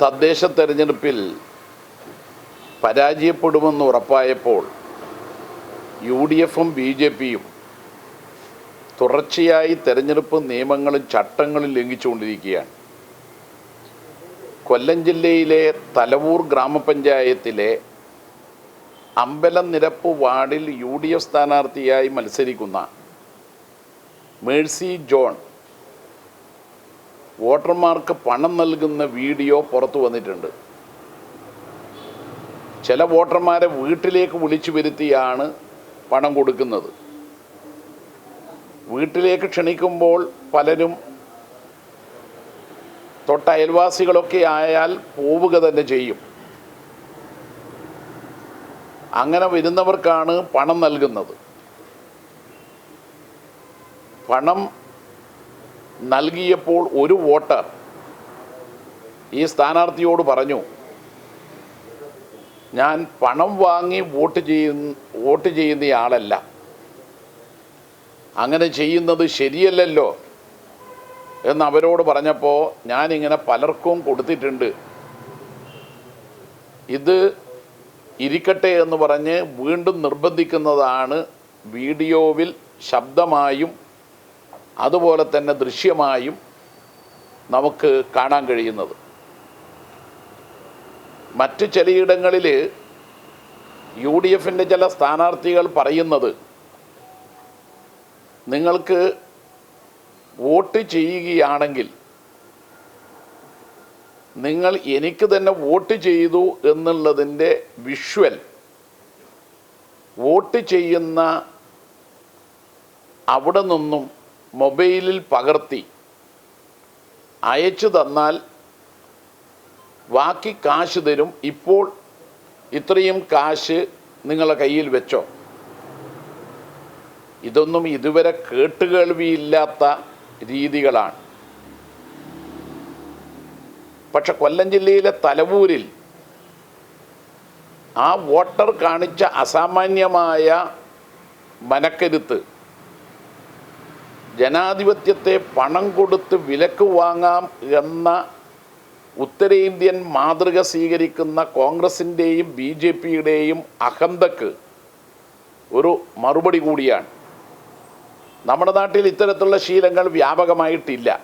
തദ്ദേശ തെരഞ്ഞെടുപ്പിൽ പരാജയപ്പെടുമെന്ന് ഉറപ്പായപ്പോൾ യു ഡി എഫും ബി ജെ പിയും തുടർച്ചയായി തെരഞ്ഞെടുപ്പ് നിയമങ്ങളും ചട്ടങ്ങളും ലംഘിച്ചുകൊണ്ടിരിക്കുകയാണ്. കൊല്ലം ജില്ലയിലെ തലവൂർ ഗ്രാമപഞ്ചായത്തിലെ അമ്പലം നിരപ്പ് വാർഡിൽ യു ഡി എഫ് സ്ഥാനാർത്ഥിയായി മത്സരിക്കുന്ന മേഴ്സി ജോൺ വോട്ടർമാർക്ക് പണം നൽകുന്ന വീഡിയോ പുറത്തു വന്നിട്ടുണ്ട്. ചില വോട്ടർമാരെ വീട്ടിലേക്ക് വിളിച്ചു വരുത്തിയാണ് പണം കൊടുക്കുന്നത്. വീട്ടിലേക്ക് ക്ഷണിക്കുമ്പോൾ പലരും തൊട്ട അയൽവാസികളൊക്കെ ആയാൽ പോവുക തന്നെ ചെയ്യും. അങ്ങനെ വരുന്നവർക്കാണ് പണം നൽകുന്നത്. പണം നൽകിയപ്പോൾ ഒരു വോട്ടർ ഈ സ്ഥാനാർത്ഥിയോട് പറഞ്ഞു ഞാൻ പണം വാങ്ങി വോട്ട് ചെയ്യുന്ന വോട്ട് ചെയ്യുന്നയാളല്ല അങ്ങനെ ചെയ്യുന്നത് ശരിയല്ലല്ലോ എന്ന് അവരോട് പറഞ്ഞപ്പോൾ ഞാനിങ്ങനെ പലർക്കും കൊടുത്തിട്ടുണ്ട്. ഇത് ഇരിക്കട്ടെ എന്ന് പറഞ്ഞ് വീണ്ടും നിർബന്ധിക്കുന്നതാണ് വീഡിയോവിൽ ശബ്ദമായും അതുപോലെ തന്നെ ദൃശ്യമായും നമുക്ക് കാണാൻ കഴിയുന്നത്. മറ്റു ചിലയിടങ്ങളിൽ യു ഡി എഫിന്റെ ചില സ്ഥാനാർത്ഥികൾ പറയുന്നത് നിങ്ങൾക്ക് വോട്ട് ചെയ്യുകയാണെങ്കിൽ നിങ്ങൾ എനിക്ക് തന്നെ വോട്ട് ചെയ്തു എന്നുള്ളതിന്റെ വിഷ്വൽ വോട്ട് ചെയ്യുന്ന അവിടെ നിന്നും മൊബൈലിൽ പകർത്തി അയച്ചു തന്നാൽ ബാക്കി കാശ് തരും. ഇപ്പോൾ ഇത്രയും കാശ് നിങ്ങളുടെ കയ്യിൽ വെച്ചോ? ഇതൊന്നും ഇതുവരെ കേട്ടുകേൾവിയില്ലാത്ത രീതികളാണ്. പക്ഷെ കൊല്ലം ജില്ലയിലെ തലവൂരിൽ ആ വോട്ടർ കാണിച്ച അസാമാന്യമായ മനക്കരുത്ത് ജനാധിപത്യത്തെ പണം കൊടുത്ത് വിലക്ക് വാങ്ങാം എന്ന ഉത്തരേന്ത്യൻ മാതൃക സ്വീകരിക്കുന്ന കോൺഗ്രസിന്റെയും ബി ജെ പിയുടെയും അഹന്തക്ക് ഒരു മറുപടി കൂടിയാണ്. നമ്മുടെ നാട്ടിൽ ഇത്തരത്തിലുള്ള ശീലങ്ങൾ വ്യാപകമായിട്ടില്ല.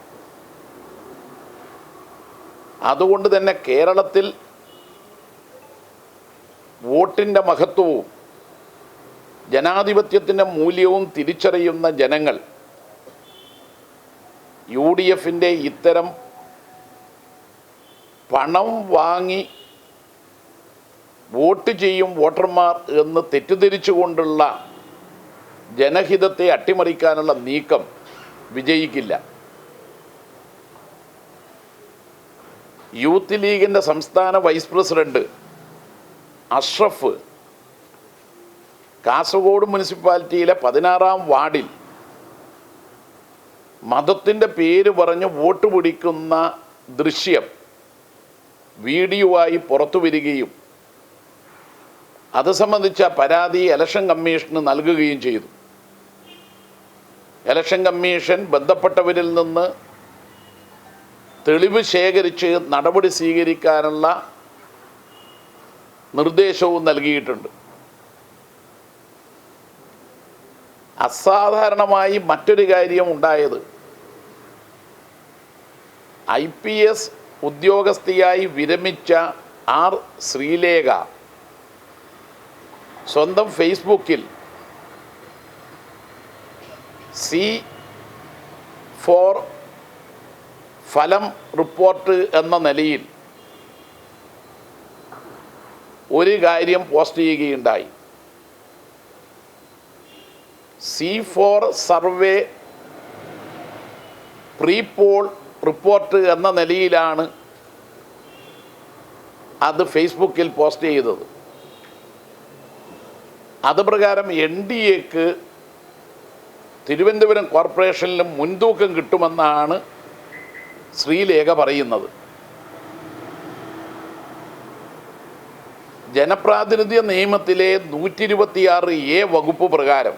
അതുകൊണ്ട് തന്നെ കേരളത്തിൽ വോട്ടിന്റെ മഹത്വവും ജനാധിപത്യത്തിന്റെ മൂല്യവും തിരിച്ചറിയുന്ന ജനങ്ങൾ യു ഡി എഫിന്റെ ഇത്തരം പണം വാങ്ങി വോട്ട് ചെയ്യും വോട്ടർമാർ എന്ന് തെറ്റിദ്ധരിച്ചുകൊണ്ടുള്ള ജനഹിതത്തെ അട്ടിമറിക്കാനുള്ള നീക്കം വിജയിക്കില്ല. യൂത്ത് ലീഗിന്റെ സംസ്ഥാന വൈസ് പ്രസിഡന്റ് അഷ്റഫ് കാസർഗോഡ് മുനിസിപ്പാലിറ്റിയിലെ പതിനാറാം വാർഡിൽ മതത്തിന്റെ പേര് പറഞ്ഞ് വോട്ട് പിടിക്കുന്ന ദൃശ്യം വീഡിയോ ആയി പുറത്തു വരികയും അത് സംബന്ധിച്ച പരാതി ഇലക്ഷൻ കമ്മീഷന് നൽകുകയും ചെയ്തു. ഇലക്ഷൻ കമ്മീഷൻ ബന്ധപ്പെട്ടവരിൽ നിന്ന് തെളിവ് ശേഖരിച്ച് നടപടി സ്വീകരിക്കാനുള്ള നിർദ്ദേശവും നൽകിയിട്ടുണ്ട്. അസാധാരണമായി മറ്റൊരു കാര്യം ഉണ്ടായത് ഐ പി എസ് ഉദ്യോഗസ്ഥയായി വിരമിച്ച ആർ ശ്രീലേഖ സ്വന്തം ഫേസ്ബുക്കിൽ സി ഫോർ ഫലം റിപ്പോർട്ട് എന്ന നിലയിൽ ഒരു കാര്യം പോസ്റ്റ് ചെയ്യുകയുണ്ടായി. C four survey pre poll report എന്ന നിലയിലാണ് അത് ഫേസ്ബുക്കിൽ പോസ്റ്റ് ചെയ്തത്. അത് പ്രകാരം എൻ ഡി എക്ക് തിരുവനന്തപുരം കോർപ്പറേഷനിലും മുൻതൂക്കം കിട്ടുമെന്നാണ് ശ്രീലേഖ പറയുന്നത്. ജനപ്രാതിനിധ്യ നിയമത്തിലെ നൂറ്റി ഇരുപത്തിയാറ് എ വകുപ്പ് പ്രകാരം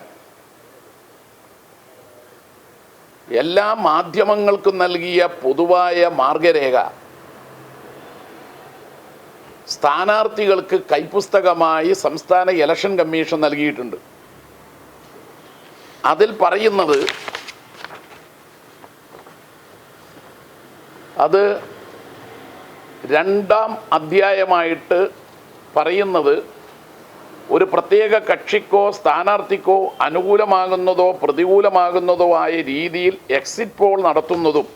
എല്ലാ മാധ്യമങ്ങൾക്കും നൽകിയ പൊതുവായ മാർഗരേഖ. സ്ഥാനാർത്ഥികൾക്ക് കൈപുസ്തകമായി സംസ്ഥാന ഇലക്ഷൻ കമ്മീഷൻ നൽകിയിട്ടുണ്ട്. അതിൽ പറയുന്നത് അത് രണ്ടാം അധ്യായമായിട്ട് പറയുന്നത് ഒരു പ്രത്യേക കക്ഷിക്കോ സ്ഥാനാർത്ഥിക്കോ അനുകൂലമാകുന്നതോ പ്രതികൂലമാകുന്നതോ ആയ രീതിയിൽ എക്സിറ്റ് പോൾ നടത്തുന്നതും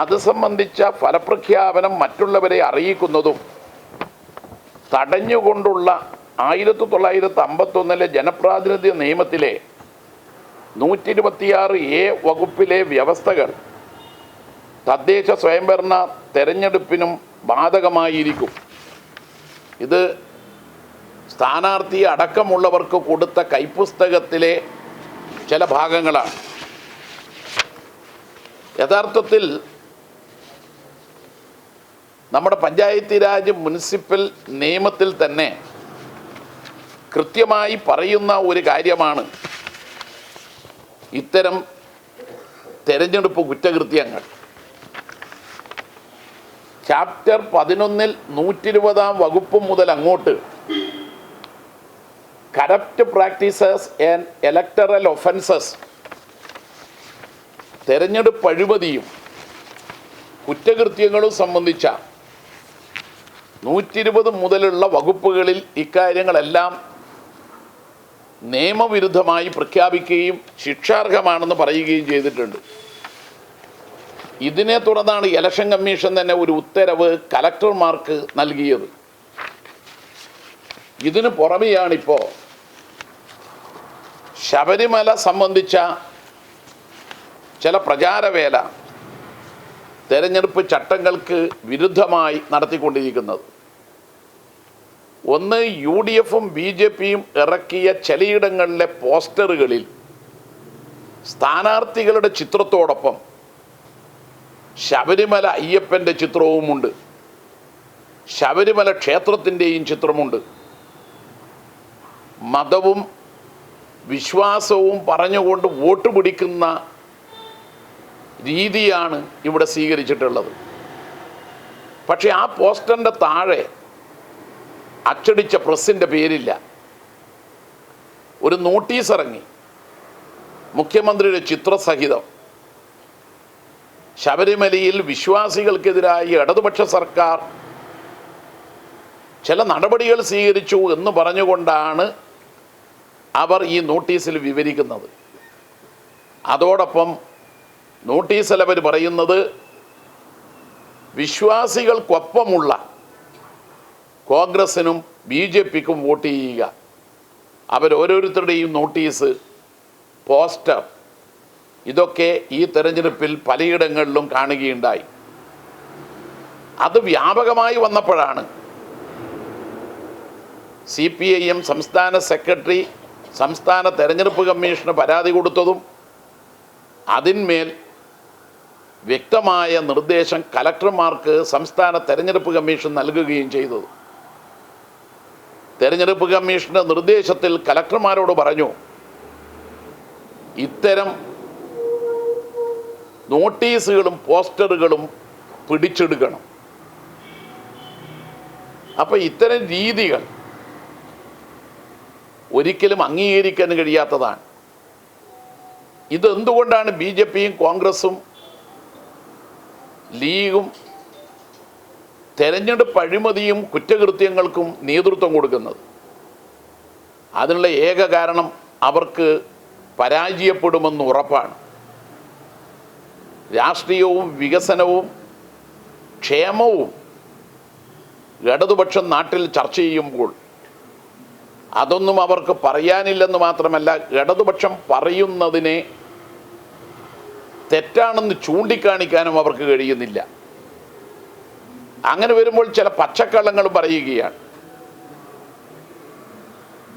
അത് സംബന്ധിച്ച ഫലപ്രഖ്യാപനം മറ്റുള്ളവരെ അറിയിക്കുന്നതും തടഞ്ഞുകൊണ്ടുള്ള ആയിരത്തി തൊള്ളായിരത്തി അമ്പത്തൊന്നിലെ ജനപ്രാതിനിധ്യ നിയമത്തിലെ നൂറ്റി ഇരുപത്തിയാറ് എ വകുപ്പിലെ വ്യവസ്ഥകൾ തദ്ദേശ സ്വയംഭരണ തെരഞ്ഞെടുപ്പിനും ബാധകമായിരിക്കും. ഇത് സ്ഥാനാർത്ഥി അടക്കമുള്ളവർക്ക് കൊടുത്ത കൈപ്പുസ്തകത്തിലെ ചില ഭാഗങ്ങളാണ്. യഥാർത്ഥത്തിൽ നമ്മുടെ പഞ്ചായത്തി രാജ് മുനിസിപ്പൽ നിയമത്തിൽ തന്നെ കൃത്യമായി പറയുന്ന ഒരു കാര്യമാണ്. ഇത്തരം തെരഞ്ഞെടുപ്പ് കുറ്റകൃത്യങ്ങൾ. ചാപ്റ്റർ പതിനൊന്നിൽ നൂറ്റി ഇരുപതാം വകുപ്പ് മുതൽ അങ്ങോട്ട് corrupt practices and electoral offences തെരഞ്ഞെടുപ്പ് അഴിമതിയും കുറ്റകൃത്യങ്ങളും സംബന്ധിച്ച നൂറ്റി ഇരുപത് മുതലുള്ള വകുപ്പുകളിൽ ഇക്കാര്യങ്ങളെല്ലാം നിയമവിരുദ്ധമായി പ്രഖ്യാപിക്കുകയും ശിക്ഷാർഹമാണെന്ന് പറയുകയും ചെയ്തിട്ടുണ്ട്. ഇതിനെ തുടർന്നാണ് ഇലക്ഷൻ കമ്മീഷൻ തന്നെ ഒരു ഉത്തരവ് കലക്ടർമാർക്ക് നൽകിയത്. ഇതിന് പുറമെയാണിപ്പോൾ ശബരിമല സംബന്ധിച്ച ചില പ്രചാരവേല തെരഞ്ഞെടുപ്പ് ചട്ടങ്ങൾക്ക് വിരുദ്ധമായി നടത്തിക്കൊണ്ടിരിക്കുന്നത്. ഒന്ന് യു ഡി എഫും ബി ജെ പിയും ഇറക്കിയ ചിലയിടങ്ങളിലെ പോസ്റ്ററുകളിൽ സ്ഥാനാർത്ഥികളുടെ ചിത്രത്തോടൊപ്പം ശബരിമല അയ്യപ്പന്റെ ചിത്രവുമുണ്ട്. ശബരിമല ക്ഷേത്രത്തിന്റെയും ചിത്രമുണ്ട്. മതവും വിശ്വാസവും പറഞ്ഞുകൊണ്ട് വോട്ട് പിടിക്കുന്ന രീതിയാണ് ഇവിടെ സ്വീകരിച്ചിട്ടുള്ളത്. പക്ഷേ ആ പോസ്റ്ററിന്റെ താഴെ അച്ചടിച്ച പ്രസിന്റെ പേരില്ല. ഒരു നോട്ടീസ് ഇറങ്ങി മുഖ്യമന്ത്രിയുടെ ചിത്രസഹിതം. ശബരിമലയിൽ വിശ്വാസികൾക്കെതിരായി ഇടതുപക്ഷ സർക്കാർ ചില നടപടികൾ സ്വീകരിച്ചു എന്ന് പറഞ്ഞുകൊണ്ടാണ് അവർ ഈ നോട്ടീസിൽ വിവരിക്കുന്നത്. അതോടൊപ്പം നോട്ടീസിൽ അവർ പറയുന്നത് വിശ്വാസികൾക്കൊപ്പമുള്ള കോൺഗ്രസിനും ബി ജെ പിക്കും വോട്ട് ചെയ്യുക. അവരോരോരുത്തരുടെയും നോട്ടീസ് പോസ്റ്റർ ഇതൊക്കെ ഈ തെരഞ്ഞെടുപ്പിൽ പലയിടങ്ങളിലും കാണുകയുണ്ടായി. അത് വ്യാപകമായി വന്നപ്പോഴാണ് സി പി ഐ എം സംസ്ഥാന സെക്രട്ടറി സംസ്ഥാന തെരഞ്ഞെടുപ്പ് കമ്മീഷന് പരാതി കൊടുത്തതും അതിന്മേൽ വ്യക്തമായ നിർദ്ദേശം കലക്ടർമാർക്ക് സംസ്ഥാന തെരഞ്ഞെടുപ്പ് കമ്മീഷൻ നൽകുകയും ചെയ്തത്. തെരഞ്ഞെടുപ്പ് കമ്മീഷന്റെ നിർദ്ദേശത്തിൽ കലക്ടർമാരോട് പറഞ്ഞു ഇത്തരം നോട്ടീസുകളും പോസ്റ്ററുകളും പിടിച്ചെടുക്കണം. അപ്പം ഇത്തരം രീതികൾ ഒരിക്കലും അംഗീകരിക്കാൻ കഴിയാത്തതാണ്. ഇതെന്തുകൊണ്ടാണ് ബി ജെ പിയും കോൺഗ്രസും ലീഗും തെരഞ്ഞെടുപ്പ് അഴിമതിയും കുറ്റകൃത്യങ്ങൾക്കും നേതൃത്വം കൊടുക്കുന്നത്? അതിനുള്ള ഏക കാരണം അവർക്ക് പരാജയപ്പെടുമെന്ന് ഉറപ്പാണ്. രാഷ്ട്രീയവും വികസനവും ക്ഷേമവും ഇടതുപക്ഷം നാട്ടിൽ ചർച്ച ചെയ്യുമ്പോൾ അതൊന്നും അവർക്ക് പറയാനില്ലെന്ന് മാത്രമല്ല ഇടതുപക്ഷം പറയുന്നതിനെ തെറ്റാണെന്ന് ചൂണ്ടിക്കാണിക്കാനും അവർക്ക് കഴിയുന്നില്ല. അങ്ങനെ വരുമ്പോൾ ചില പച്ചക്കള്ളങ്ങൾ പറയുകയാണ്.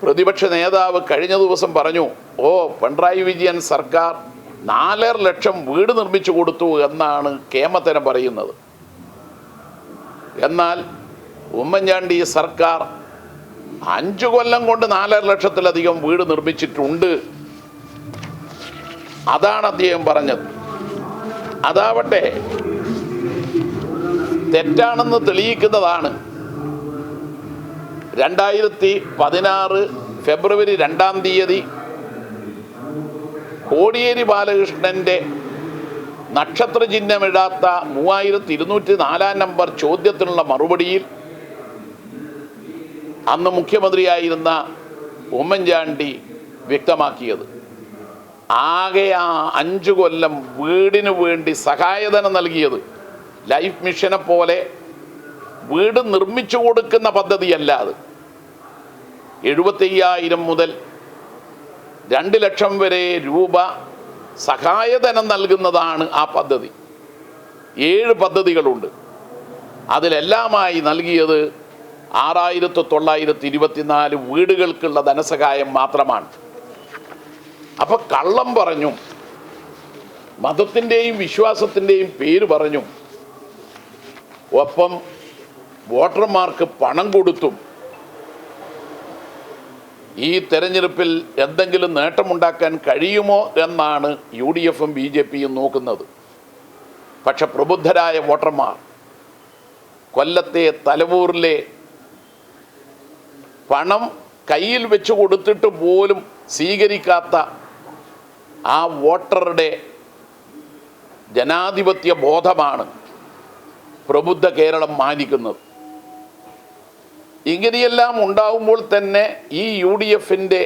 പ്രതിപക്ഷ നേതാവ് കഴിഞ്ഞ ദിവസം പറഞ്ഞു ഓ പിണറായി വിജയൻ സർക്കാർ നാലര ലക്ഷം വീട് നിർമ്മിച്ചു കൊടുത്തു എന്നാണ് കേമത്തനം പറയുന്നത്. എന്നാൽ ഉമ്മൻചാണ്ടി സർക്കാർ അഞ്ചു കൊല്ലം കൊണ്ട് നാലര ലക്ഷത്തിലധികം വീട് നിർമ്മിച്ചിട്ടുണ്ട്. അതാണ് അദ്ദേഹം പറഞ്ഞത്. അതാവട്ടെ തെറ്റാണെന്ന് തെളിയിക്കുന്നതാണ്. രണ്ടായിരത്തി പതിനാറ് ഫെബ്രുവരി രണ്ടാം തീയതി കോടിയേരി ബാലകൃഷ്ണന്റെ നക്ഷത്ര ചിഹ്നമിടാത്ത മൂവായിരത്തി ഇരുന്നൂറ്റി നാലാം നമ്പർ ചോദ്യത്തിനുള്ള മറുപടിയിൽ അന്ന് മുഖ്യമന്ത്രിയായിരുന്ന ഉമ്മൻചാണ്ടി വ്യക്തമാക്കിയത്. ആകെ ആ അഞ്ചു കൊല്ലം വീടിനു വേണ്ടി സഹായധനം നൽകിയത്. ലൈഫ് മിഷനെ പോലെ വീട് നിർമ്മിച്ചു കൊടുക്കുന്ന പദ്ധതിയല്ല അത്. എഴുപത്തയ്യായിരം മുതൽ രണ്ട് ലക്ഷം വരെ രൂപ സഹായധനം നൽകുന്നതാണ് ആ പദ്ധതി. ഏഴ് പദ്ധതികളുണ്ട്. അതിലെല്ലാമായി നൽകിയത് ആറായിരത്തി തൊള്ളായിരത്തി ഇരുപത്തിനാല് വീടുകൾക്കുള്ള ധനസഹായം മാത്രമാണ്. അപ്പൊ കള്ളം പറഞ്ഞു. മതത്തിന്റെയും വിശ്വാസത്തിന്റെയും പേര് പറഞ്ഞു. ഒപ്പം വോട്ടർമാർക്ക് പണം കൊടുത്തും. ഈ തെരഞ്ഞെടുപ്പിൽ എന്തെങ്കിലും നേട്ടമുണ്ടാക്കാൻ കഴിയുമോ എന്നാണ് യു ഡി എഫും ബി ജെ പിയും നോക്കുന്നത്. പക്ഷെ പ്രബുദ്ധരായ വോട്ടർമാർ കൊല്ലത്തെ തലവൂരിലെ പണം കയ്യിൽ വെച്ച് കൊടുത്തിട്ട് പോലും സ്വീകരിക്കാത്ത ആ വോട്ടറുടെ ജനാധിപത്യ ബോധമാണ് പ്രബുദ്ധ കേരളം മാനിക്കുന്നത്. ഇങ്ങനെയെല്ലാം ഉണ്ടാവുമ്പോൾ തന്നെ ഈ യു ഡി എഫിന്റെ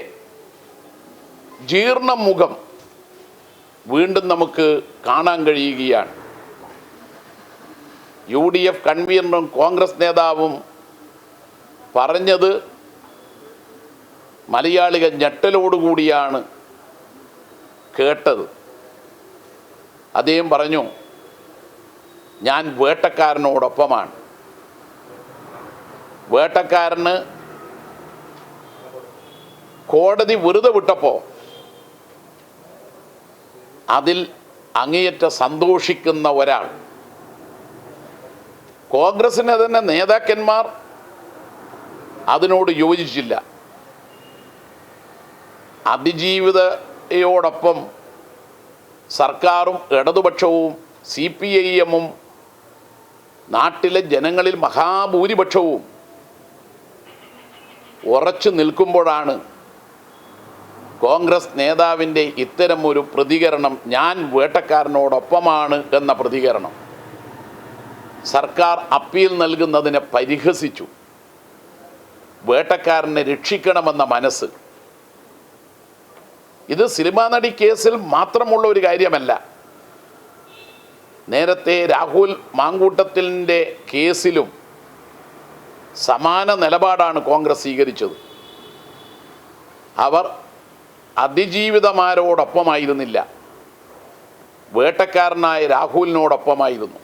ജീർണ മുഖം വീണ്ടും നമുക്ക് കാണാൻ കഴിയുകയാണ്. യു ഡി എഫ് കൺവീനറും കോൺഗ്രസ് നേതാവും പറഞ്ഞത് മലയാളികൾ ഞെട്ടലോടുകൂടിയാണ് കേട്ടത്. അദ്ദേഹം പറഞ്ഞു ഞാൻ വേട്ടക്കാരനോടൊപ്പമാണ്. വേട്ടക്കാരന് കോടതി വെറുതെ വിട്ടപ്പോൾ അതിൽ അങ്ങേയറ്റ സന്തോഷിക്കുന്ന ഒരാൾ. കോൺഗ്രസിനെ തന്നെ നേതാക്കന്മാർ അതിനോട് യോജിച്ചില്ല. അതിജീവിതയോടൊപ്പം സർക്കാരും ഇടതുപക്ഷവും സി പി ഐ എമ്മും നാട്ടിലെ ജനങ്ങളിൽ മഹാഭൂരിപക്ഷവും ഉറച്ചു നിൽക്കുമ്പോഴാണ് കോൺഗ്രസ് നേതാവിന്റെ ഇത്തരം ഒരു പ്രതികരണം ഞാൻ വേട്ടക്കാരനോടൊപ്പമാണ് എന്ന പ്രതികരണം. സർക്കാർ അപ്പീൽ നൽകുന്നതിനെ പരിഹസിച്ചു. വേട്ടക്കാരനെ രക്ഷിക്കണമെന്ന മനസ്സ്. ഇത് സിനിമാ നടി കേസിൽ മാത്രമുള്ള ഒരു കാര്യമല്ല. നേരത്തെ രാഹുൽ മാങ്കൂട്ടത്തിന്റെ കേസിലും സമാന നിലപാടാണ് കോൺഗ്രസ് സ്വീകരിച്ചത്. അവർ അതിജീവിതമാരോടൊപ്പമായിരുന്നില്ല. വേട്ടക്കാരനായ രാഹുലിനോടൊപ്പമായിരുന്നു.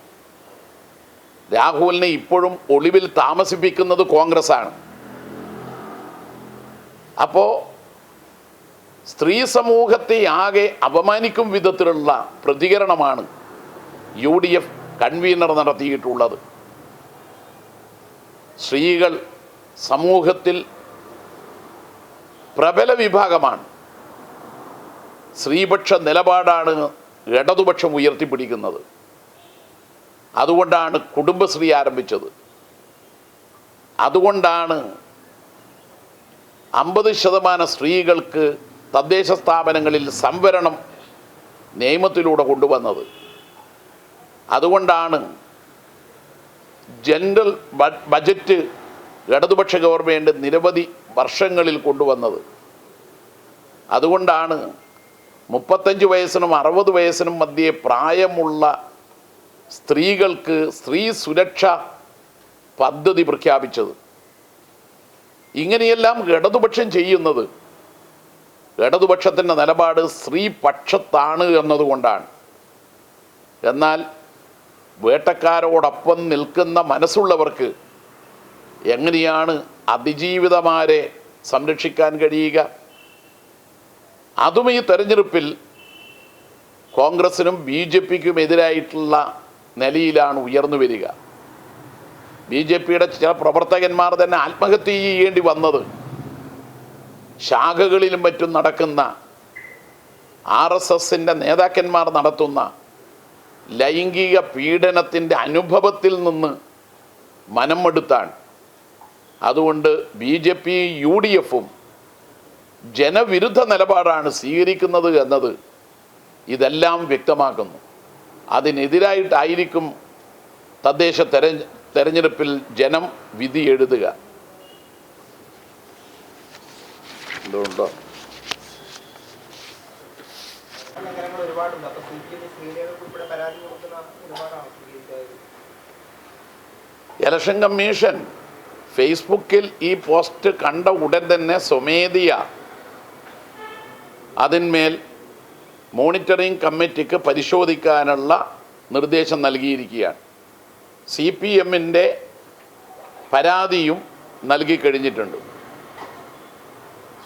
രാഹുലിനെ ഇപ്പോഴും ഒളിവിൽ താമസിപ്പിക്കുന്നത് കോൺഗ്രസ്സാണ്. അപ്പോൾ സ്ത്രീ സമൂഹത്തെ ആകെ അപമാനിക്കും വിധത്തിലുള്ള പ്രതികരണമാണ് യു ഡി എഫ് കൺവീനർ നടത്തിയിട്ടുള്ളത്. സ്ത്രീകൾ സമൂഹത്തിൽ പ്രബല വിഭാഗമാണ്. സ്ത്രീപക്ഷ നിലപാടാണ് ഇടതുപക്ഷം ഉയർത്തിപ്പിടിക്കുന്നത്. അതുകൊണ്ടാണ് കുടുംബശ്രീ ആരംഭിച്ചത്. അതുകൊണ്ടാണ് അമ്പത് ശതമാനം സ്ത്രീകൾക്ക് തദ്ദേശ സ്ഥാപനങ്ങളിൽ സംവരണം നിയമത്തിലൂടെ കൊണ്ടുവന്നത്. അതുകൊണ്ടാണ് ജനറൽ ബജറ്റ് ഇടതുപക്ഷ ഗവൺമെന്റ് നിരവധി വർഷങ്ങളിൽ കൊണ്ടുവന്നത്. അതുകൊണ്ടാണ് മുപ്പത്തഞ്ച് വയസ്സിനും അറുപത് വയസ്സിനും മധ്യേ പ്രായമുള്ള സ്ത്രീകൾക്ക് സ്ത്രീ സുരക്ഷ പദ്ധതി പ്രഖ്യാപിച്ചത്. ഇങ്ങനെയെല്ലാം ഇടതുപക്ഷം ചെയ്യുന്നത് ഇടതുപക്ഷത്തിന്റെ നിലപാട് സ്ത്രീപക്ഷത്താണ് എന്നതുകൊണ്ടാണ്. എന്നാൽ വേട്ടക്കാരോടൊപ്പം നിൽക്കുന്ന മനസ്സുള്ളവർക്ക് എങ്ങനെയാണ് അതിജീവിതമാരെ സംരക്ഷിക്കാൻ കഴിയുക? അതും ഈ തെരഞ്ഞെടുപ്പിൽ കോൺഗ്രസിനും ബി ജെ പിക്കും എതിരായിട്ടുള്ള നിലയിലാണ് ഉയർന്നു വരിക. ബി ജെ പിയുടെ ചില പ്രവർത്തകന്മാർ തന്നെ ആത്മഹത്യ ചെയ്യേണ്ടി വന്നത് ശാഖകളിലും മറ്റും നടക്കുന്ന ആർ എസ് എസിന്റെ നേതാക്കന്മാർ നടത്തുന്ന ലൈംഗിക പീഡനത്തിന്റെ അനുഭവത്തിൽ നിന്ന് മനമെടുത്താണ് അതുകൊണ്ട് B J P U D എഫും ജനവിരുദ്ധ നിലപാടാണ് സ്വീകരിക്കുന്നത് എന്നത് ഇതെല്ലാം വ്യക്തമാക്കുന്നു. അതിനെതിരായിട്ടായിരിക്കും തദ്ദേശ തെരഞ്ഞെടുപ്പിൽ ജനം വിധി എഴുതുക എന്തുകൊണ്ടോ നഗരങ്ങൾ ഒരുപാടുണ്ട് അപ്പൊ സി പി എം സ്ത്രീകൾക്ക് ഉൾപ്പെടെ പരാതി കൊടുക്കുന്ന ഒരുപാടാണ് സ്വീകരിച്ചത് ഇലക്ഷൻ കമ്മീഷൻ ഫേസ്ബുക്കിൽ ഈ പോസ്റ്റ് കണ്ട ഉടൻ തന്നെ സ്വമേധിയ അതിന്മേൽ മോണിറ്ററിംഗ് കമ്മിറ്റിക്ക് പരിശോധിക്കാനുള്ള നിർദ്ദേശം നൽകിയിരിക്കുകയാണ്. സി പി എമ്മിന്റെ പരാതിയും നൽകി കഴിഞ്ഞിട്ടുണ്ട്.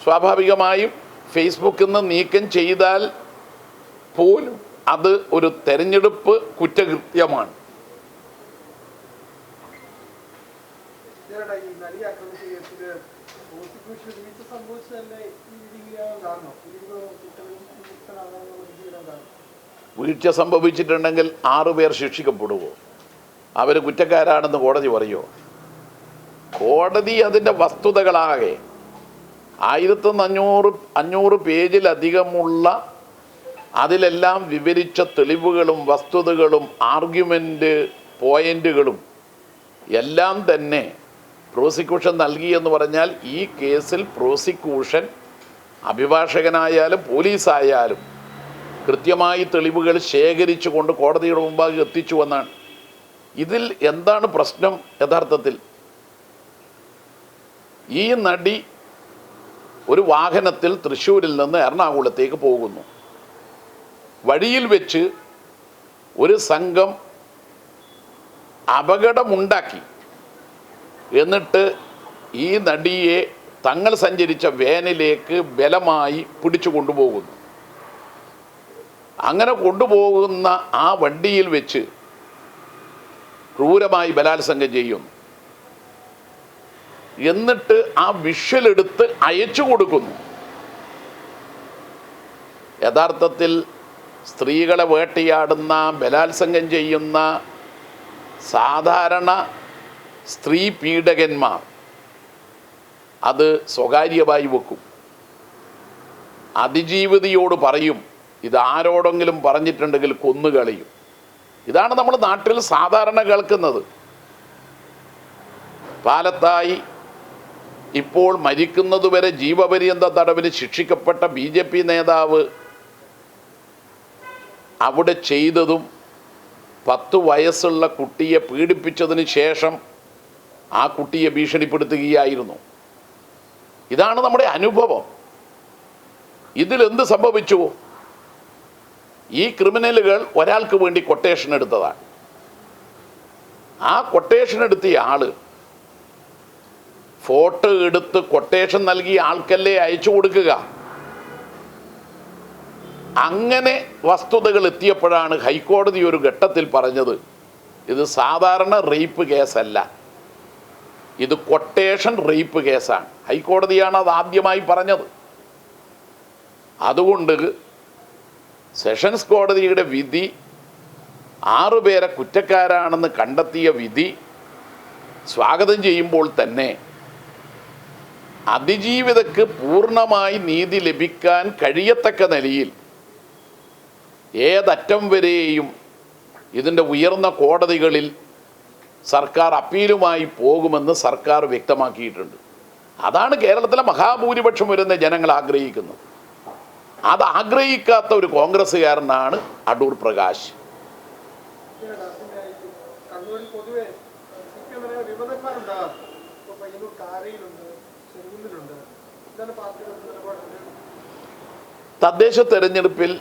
സ്വാഭാവികമായും ഫേസ്ബുക്കിൽ നിന്ന് നീക്കം ചെയ്താൽ പോലും അത് ഒരു തെരഞ്ഞെടുപ്പ് കുറ്റകൃത്യമാണ്. വീഴ്ച സംഭവിച്ചിട്ടുണ്ടെങ്കിൽ ആറു പേർ ശിക്ഷിക്കപ്പെടുമോ അവർ കുറ്റക്കാരാണെന്ന് കോടതി പറയുമോ കോടതി അതിന്റെ വസ്തുതകളാകെ ആയിരത്തി അഞ്ഞൂറ് അഞ്ഞൂറ് പേജിലധികമുള്ള അതിലെല്ലാം വിവരിച്ച തെളിവുകളും വസ്തുതകളും ആർഗ്യുമെന്റ് പോയിന്റുകളും എല്ലാം തന്നെ പ്രോസിക്യൂഷൻ നൽകിയെന്ന് പറഞ്ഞാൽ ഈ കേസിൽ പ്രോസിക്യൂഷൻ അഭിഭാഷകനായാലും പോലീസായാലും കൃത്യമായി തെളിവുകൾ ശേഖരിച്ചു കൊണ്ട് കോടതിയുടെ മുമ്പാകെ എത്തിച്ചു എന്നാണ്. ഇതിൽ എന്താണ് പ്രശ്നം യഥാർത്ഥത്തിൽ? ഈ നടി ഒരു വാഹനത്തിൽ തൃശ്ശൂരിൽ നിന്ന് എറണാകുളത്തേക്ക് പോകുന്നു. വഴിയിൽ വെച്ച് ഒരു സംഘം അപകടമുണ്ടാക്കി. എന്നിട്ട് ഈ നടിയെ തങ്ങൾ സഞ്ചരിച്ച വേനിലേക്ക് ബലമായി പിടിച്ചു കൊണ്ടുപോകുന്നു. അങ്ങനെ കൊണ്ടുപോകുന്ന ആ വണ്ടിയിൽ വെച്ച് ക്രൂരമായി ബലാത്സംഗം ചെയ്യുന്നു. എന്നിട്ട് ആ വിഷ്വൽ എടുത്ത് അയച്ചു കൊടുക്കുന്നു. യഥാർത്ഥത്തിൽ സ്ത്രീകളെ വേട്ടയാടുന്ന ബലാത്സംഗം ചെയ്യുന്ന സാധാരണ സ്ത്രീ പീഡകന്മാർ അത് സ്വകാര്യമായി വെക്കും. അതിജീവിതയോട് പറയും ഇതാരോടെങ്കിലും പറഞ്ഞിട്ടുണ്ടെങ്കിൽ കൊന്നുകളയും ഇതാണ് നമ്മൾ നാട്ടിൽ സാധാരണ കേൾക്കുന്നത്. പാലത്തായി ഇപ്പോൾ മരിക്കുന്നതുവരെ ജീവപര്യന്ത തടവിന് ശിക്ഷിക്കപ്പെട്ട ബി ജെ പി നേതാവ് അവിടെ ചെയ്തതും പത്ത് വയസ്സുള്ള കുട്ടിയെ പീഡിപ്പിച്ചതിന് ശേഷം ആ കുട്ടിയെ ഭീഷണിപ്പെടുത്തുകയായിരുന്നു. ഇതാണ് നമ്മുടെ അനുഭവം. ഇതിലെന്ത് സംഭവിച്ചു? ഈ ക്രിമിനലുകൾ ഒരാൾക്ക് വേണ്ടി കൊട്ടേഷൻ എടുത്തതാണ്. ആ കൊട്ടേഷൻ എടുത്തിയ ആൾ ഫോട്ടോ എടുത്ത് കൊട്ടേഷൻ നൽകി ആൾക്കല്ലേ അയച്ചു കൊടുക്കുക? അങ്ങനെ വസ്തുതകൾ എത്തിയപ്പോഴാണ് ഹൈക്കോടതി ഒരു ഘട്ടത്തിൽ പറഞ്ഞത് ഇത് സാധാരണ റേപ്പ് കേസല്ല. ഇത് കൊട്ടേഷൻ റേപ്പ് കേസാണ്. ഹൈക്കോടതിയാണ് അത് ആദ്യമായി പറഞ്ഞത്. അതുകൊണ്ട് സെഷൻസ് കോടതിയുടെ വിധി ആറുപേരെ കുറ്റക്കാരാണെന്ന് കണ്ടെത്തിയ വിധി സ്വാഗതം ചെയ്യുമ്പോൾ തന്നെ അതിജീവിതക്ക് പൂർണമായി നീതി ലഭിക്കാൻ കഴിയത്തക്ക നിലയിൽ ഏതറ്റം വരെയും ഇതിന്റെ ഉയർന്ന കോടതികളിൽ സർക്കാർ അപ്പീലുമായി പോകുമെന്ന് സർക്കാർ വ്യക്തമാക്കിയിട്ടുണ്ട്. അതാണ് കേരളത്തിലെ മഹാഭൂരിപക്ഷം വരുന്ന ജനങ്ങൾ ആഗ്രഹിക്കുന്നത്. അത് ആഗ്രഹിക്കാത്ത ഒരു കോൺഗ്രസ്സുകാരനാണ് അടൂർ പ്രകാശ്. കണ്ണൂരിൽ പൊതുവെ വിമതന്മാരുണ്ടാകാം തദ്ദേശ തെരഞ്ഞെടുപ്പിൽ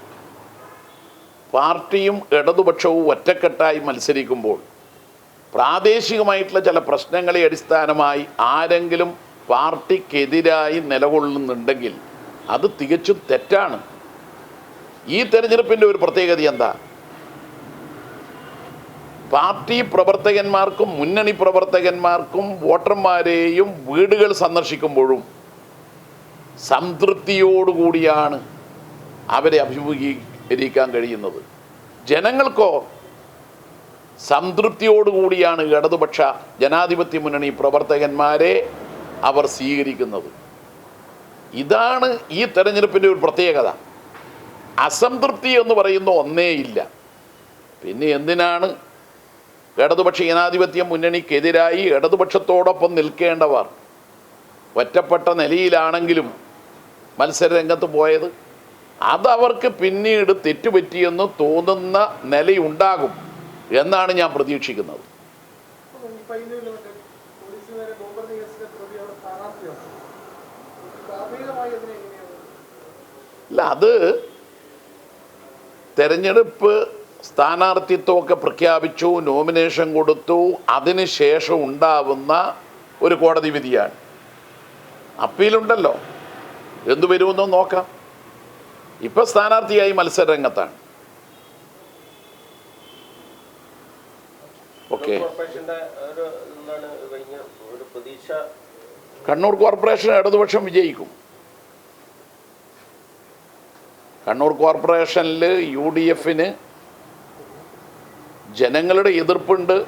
പാർട്ടിയും ഇടതുപക്ഷവും ഒറ്റക്കെട്ടായി മത്സരിക്കുമ്പോൾ പ്രാദേശികമായിട്ടുള്ള ചില പ്രശ്നങ്ങളെ അടിസ്ഥാനമായി ആരെങ്കിലും പാർട്ടിക്കെതിരായി നിലകൊള്ളുന്നുണ്ടെങ്കിൽ അത് തികച്ചും തെറ്റാണ്. ഈ തെരഞ്ഞെടുപ്പിന്റെ ഒരു പ്രത്യേകത എന്താ? പാർട്ടി പ്രവർത്തകന്മാർക്കും മുന്നണി പ്രവർത്തകന്മാർക്കും വോട്ടർമാരെയും വീടുകൾ സന്ദർശിക്കുമ്പോഴും സംതൃപ്തിയോടുകൂടിയാണ് അവരെ അഭിമുഖീകരിക്കാൻ കഴിയുന്നത്. ജനങ്ങൾക്കോ സംതൃപ്തിയോടുകൂടിയാണ് ഇടതുപക്ഷ ജനാധിപത്യ മുന്നണി പ്രവർത്തകന്മാരെ അവർ സ്വീകരിക്കുന്നത്. ഇതാണ് ഈ തെരഞ്ഞെടുപ്പിന്റെ ഒരു പ്രത്യേകത. അസംതൃപ്തി എന്ന് പറയുന്ന ഒന്നേ ഇല്ല പിന്നെ എന്തിനാണ് ഇടതുപക്ഷ ജനാധിപത്യ മുന്നണിക്കെതിരായി ഇടതുപക്ഷത്തോടൊപ്പം നിൽക്കേണ്ടവർ? ഒറ്റപ്പെട്ട നിലയിലാണെങ്കിലും മത്സരരംഗത്ത് പോയത്. അതവർക്ക് പിന്നീട് തെറ്റുപറ്റിയെന്ന് തോന്നുന്ന നിലയുണ്ടാകും എന്നാണ് ഞാൻ പ്രതീക്ഷിക്കുന്നത്. അല്ല അത് തെരഞ്ഞെടുപ്പ് സ്ഥാനാർത്ഥിത്വമൊക്കെ പ്രഖ്യാപിച്ചു നോമിനേഷൻ കൊടുത്തു അതിനുശേഷം ഉണ്ടാവുന്ന ഒരു കോടതി വിധിയാണ്. അപ്പീലുണ്ടല്ലോ. എന്തു വരുമെന്നും നോക്കാം. ഇപ്പം സ്ഥാനാർത്ഥിയായി മത്സരരംഗത്താണ്. ഓക്കെ. കണ്ണൂർ കോർപ്പറേഷൻ ഇടതുപക്ഷം വിജയിക്കും. കണ്ണൂർ കോർപ്പറേഷനിൽ യു ഡി എഫിന് ജനങ്ങളുടെ എതിർപ്പുണ്ട്.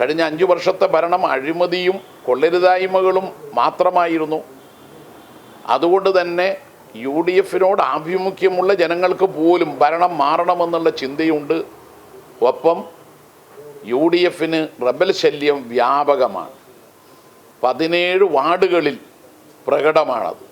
കഴിഞ്ഞ അഞ്ചു വർഷത്തെ ഭരണം അഴിമതിയും കൊള്ളരുതായ്മകളും മാത്രമായിരുന്നു. അതുകൊണ്ട് തന്നെ യു ഡി എഫിനോട് ആഭിമുഖ്യമുള്ള ജനങ്ങൾക്ക് പോലും ഭരണം മാറണമെന്നുള്ള ചിന്തയുണ്ട്. ഒപ്പം യു ഡി എഫിന് റബൽ ശല്യം വ്യാപകമാണ്. പതിനേഴ് വാർഡുകളിൽ പ്രകടമാണത്.